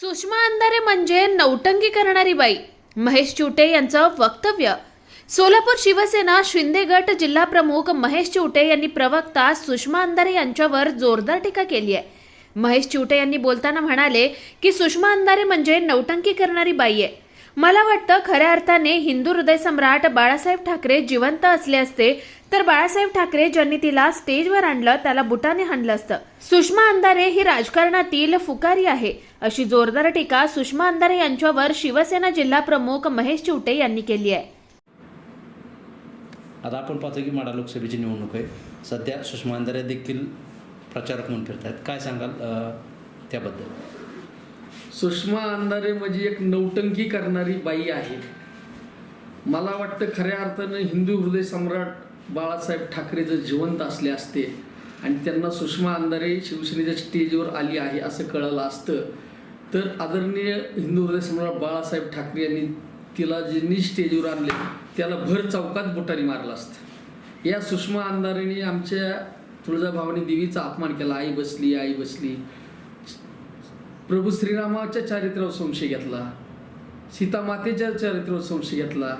सुषमा अंधारे म्हणजे नौटंकी करणारी बाई. महेश चिवटे यांचं वक्तव्य. सोलापूर शिवसेना शिंदे गट जिल्हा प्रमुख महेश चिवटे यांनी प्रवक्ता सुषमा अंधारे यांच्यावर जोरदार टीका केली आहे. महेश चिवटे यांनी बोलताना म्हणाले की सुषमा अंधारे म्हणजे नौटंकी करणारी बाई आहे. मला वाटतं खऱ्या अर्थाने हिंदू हृदय सम्राट बाळासाहेब ठाकरे जिवंत असले असते तर बाळासाहेब ठाकरे ज्यांनी तिला स्टेजवर आणलं त्याला बुटाने हाणलं असतं. सुषमा अंधारे ही राजकारणातील फुकारी आहे अशी जोरदार टीका सुषमा अंधारे यांच्यावर शिवसेना जिल्हा प्रमुख महेश चिवटे यांनी केली आहे. आता आपण पाहतो की माडा लोकसभेची निवडणूक आहे. सध्या सुषमा अंधारे देखील प्रचारक म्हणून फिरत आहेत काय सांगाल त्याबद्दल? सुषमा अंधारे म्हणजे एक नौटंकी करणारी बाई आहे. मला वाटतं खऱ्या अर्थानं हिंदू हृदय सम्राट बाळासाहेब ठाकरे जर जिवंत असले असते आणि त्यांना सुषमा अंधारे शिवसेनेच्या स्टेजवर आली आहे असं कळलं असतं. तर आदरणीय हिंदू हृदय सम्राट बाळासाहेब ठाकरे यांनी तिला ज्यांनी स्टेजवर आणले त्याला भर चौकात बोटाने मारलं असतं. या सुषमा अंधारेने आमच्या तुळजाभावाने देवीचा अपमान केला आई बसली आई बसली. प्रभू श्रीरामाच्या चारित्र्यावर संशय घेतला. सीतामातेच्या चारित्र्यावर संशय घेतला.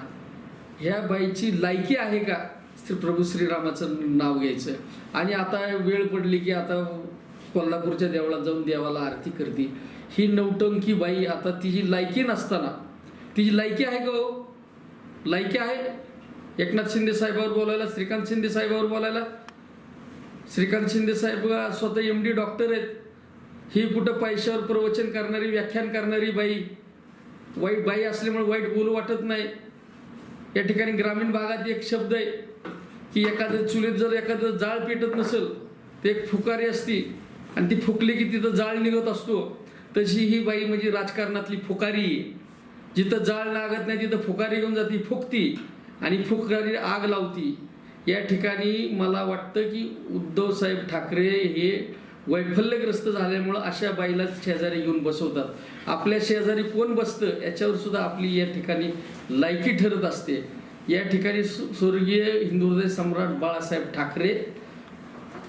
ह्या बाईची लायकी आहे का? श्री प्रभू श्रीरामाचं नाव घ्यायचं. आणि आता वेळ पडली की आता कोल्हापूरच्या देवळात जाऊन देवाला आरती करते. ही नौटंकी बाई आता तिची लायकी नसताना. तिची लायकी आहे का हो? लायकी आहे? एकनाथ शिंदे साहेबावर बोलायला श्रीकांत शिंदे साहेबावर बोलायला. श्रीकांत शिंदे साहेब स्वतः एम डी डॉक्टर आहेत. ही कुठं पैशावर प्रवचन करणारी व्याख्यान करणारी बाई वाईट बाई असल्यामुळे वाईट बोलू वाटत नाही. या ठिकाणी ग्रामीण भागात एक शब्द आहे की एखादं चुलीत जर एखादं जाळ पेटत नसेल ते एक फुकारी असती आणि ती फुकली की तिथं जाळ निघत असतो. तशी ही बाई म्हणजे राजकारणातली फुकारी आहे. जिथं जाळ लागत नाही तिथं फुकारी घेऊन जाती फुकती आणि फुकारी आग लावती. या ठिकाणी मला वाटतं की उद्धव साहेब ठाकरे हे वैफल्यग्रस्त झाल्यामुळं अशा बाईला शेजारी घेऊन बसवतात. आपल्या शेजारी कोण बसतं याच्यावर सुद्धा आपली या ठिकाणी लायकी ठरत असते. या ठिकाणी स्वर्गीय हिंदुदय सम्राट बाळासाहेब ठाकरे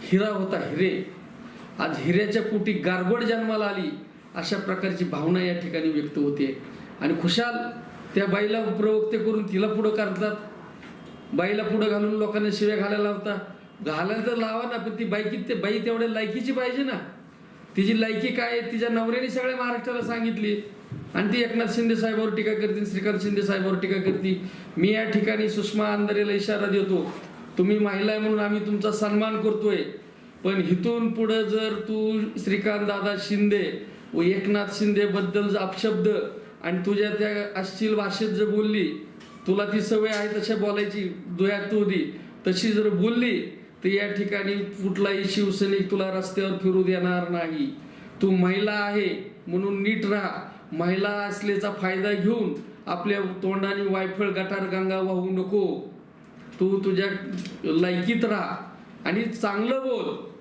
हिरा होता हिरे. आज हिऱ्याच्या पोटी गारगोड जन्माला आली अशा प्रकारची भावना या ठिकाणी व्यक्त होते. आणि खुशाल त्या बाईला प्रवक्ते करून तिला पुढं करतात. बाईला पुढं घालून लोकांना शिव्या घालायला होता घालायला तर लावा ना पण ती बाई ते बाई तेवढ्या लायकीची पाहिजे ना. तिची लायकी काय आहे? तिच्या नवऱ्याने सगळ्या महाराष्ट्राला सांगितली. आणि ती एकनाथ शिंदे साहेबावर टीका करतील श्रीकांत शिंदे साहेबावर टीका करतील मी या ठिकाणी सुषमा अंधारेला इशारा देतो. तुम्ही महिला आहे म्हणून आम्ही तुमचा सन्मान करतोय. पण इथून पुढं जर तू श्रीकांत दादा शिंदे व एकनाथ शिंदे बद्दल अपशब्द आणि तुझ्या त्या अश्लील भाषेत जर बोलली तुला ती सवय आहे तशा बोलायची दुयात तू दी. तशी जर बोलली तर या ठिकाणी कुठलाही शिवसैनिक तुला रस्त्यावर फिरू देणार नाही. तू महिला आहे म्हणून नीट राहा. महिला असल्याचा फायदा घेऊन आपल्या तोंडाने वायफळ गटार गंगा वाहू नको. तू तुझ्या लायकीत राहा आणि चांगलं बोल.